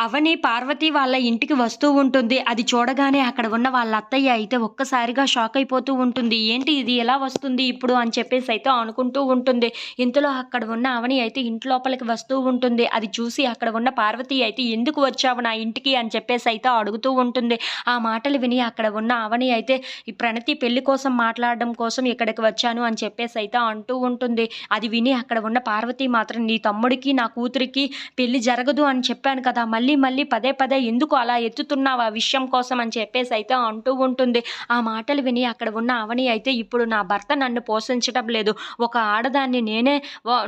అవని పార్వతి వాళ్ళ ఇంటికి వస్తూ ఉంటుంది. అది చూడగానే అక్కడ ఉన్న వాళ్ళ అత్తయ్య అయితే ఒక్కసారిగా షాక్ అయిపోతూ ఉంటుంది. ఏంటి ఇది? ఎలా వస్తుంది ఇప్పుడు? అని చెప్పేసి అయితే అనుకుంటూ ఉంటుంది. ఇంతలో అక్కడ ఉన్న అవని అయితే ఇంటి లోపలికి వస్తూ ఉంటుంది. అది చూసి అక్కడ ఉన్న పార్వతి అయితే ఎందుకు వచ్చావు నా ఇంటికి? అని చెప్పేసి అయితే అడుగుతూ ఉంటుంది. ఆ మాటలు విని అక్కడ ఉన్న అవని అయితే ఈ ప్రణతి పెళ్ళి కోసం మాట్లాడడం కోసం ఇక్కడికి వచ్చాను అని చెప్పేసి అయితే అంటూ ఉంటుంది. అది విని అక్కడ ఉన్న పార్వతి మాత్రం నీ తమ్ముడికి నా కూతురికి పెళ్ళి జరగదు అని చెప్పాను కదా మళ్ళీ మళ్ళీ పదే పదే ఎందుకు అలా ఎత్తుతున్నావు ఆ విషయం కోసం అని చెప్పేసి అయితే అంటూ ఉంటుంది. ఆ మాటలు విని అక్కడ ఉన్న అవని అయితే ఇప్పుడు నా భర్త నన్ను పోషించడం లేదు. ఒక ఆడదాన్ని నేనే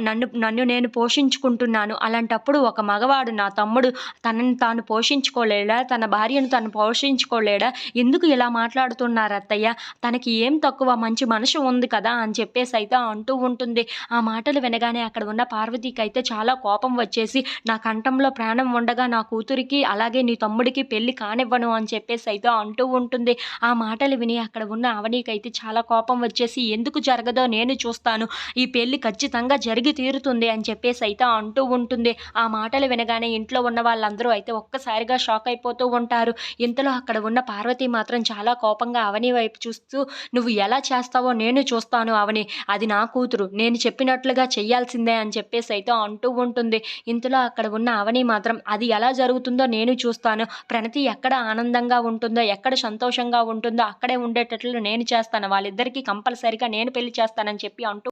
నన్ను నన్ను నేను పోషించుకుంటున్నాను. అలాంటప్పుడు ఒక మగవాడు నా తమ్ముడు తనని తాను పోషించుకోలేడా? తన భార్యను తను పోషించుకోలేడా? ఎందుకు ఇలా మాట్లాడుతున్నారు అత్తయ్య? తనకి ఏం తక్కువ? మంచి మనసు ఉంది కదా అని చెప్పేసి అయితే అంటూ ఉంటుంది. ఆ మాటలు వినగానే అక్కడ ఉన్న పార్వతికి అయితే చాలా కోపం వచ్చేసి నా కంఠంలో ప్రాణం ఉండగా నా కూతురికి అలాగే నీ తమ్ముడికి పెళ్ళి కానివ్వను అని చెప్పేసి అయితే అంటూ ఉంటుంది. ఆ మాటలు విని అక్కడ ఉన్న అవనీకి అయితే చాలా కోపం వచ్చేసి ఎందుకు జరగదో నేను చూస్తాను. ఈ పెళ్ళి ఖచ్చితంగా జరిగి తీరుతుంది అని చెప్పేసి అయితే అంటూ ఉంటుంది. ఆ మాటలు వినగానే ఇంట్లో ఉన్న వాళ్ళందరూ అయితే ఒక్కసారిగా షాక్ అయిపోతూ ఉంటారు. ఇంతలో అక్కడ ఉన్న పార్వతి మాత్రం చాలా కోపంగా అవని వైపు చూస్తూ నువ్వు ఎలా చేస్తావో నేను చూస్తాను అవని. అది నా కూతురు. నేను చెప్పినట్లుగా చెయ్యాల్సిందే అని చెప్పేసి అయితే అంటూ ఉంటుంది. ఇంతలో అక్కడ ఉన్న అవని మాత్రం అది ఎలా జరుగుతుందో నేను చూస్తాను. ప్రణతి ఎక్కడ ఆనందంగా ఉంటుందో ఎక్కడ సంతోషంగా ఉంటుందో అక్కడే ఉండేటట్లు నేను చేస్తాను. వాళ్ళిద్దరికీ కంపల్సరిగా నేను పెళ్ళి చేస్తానని చెప్పి అంటూ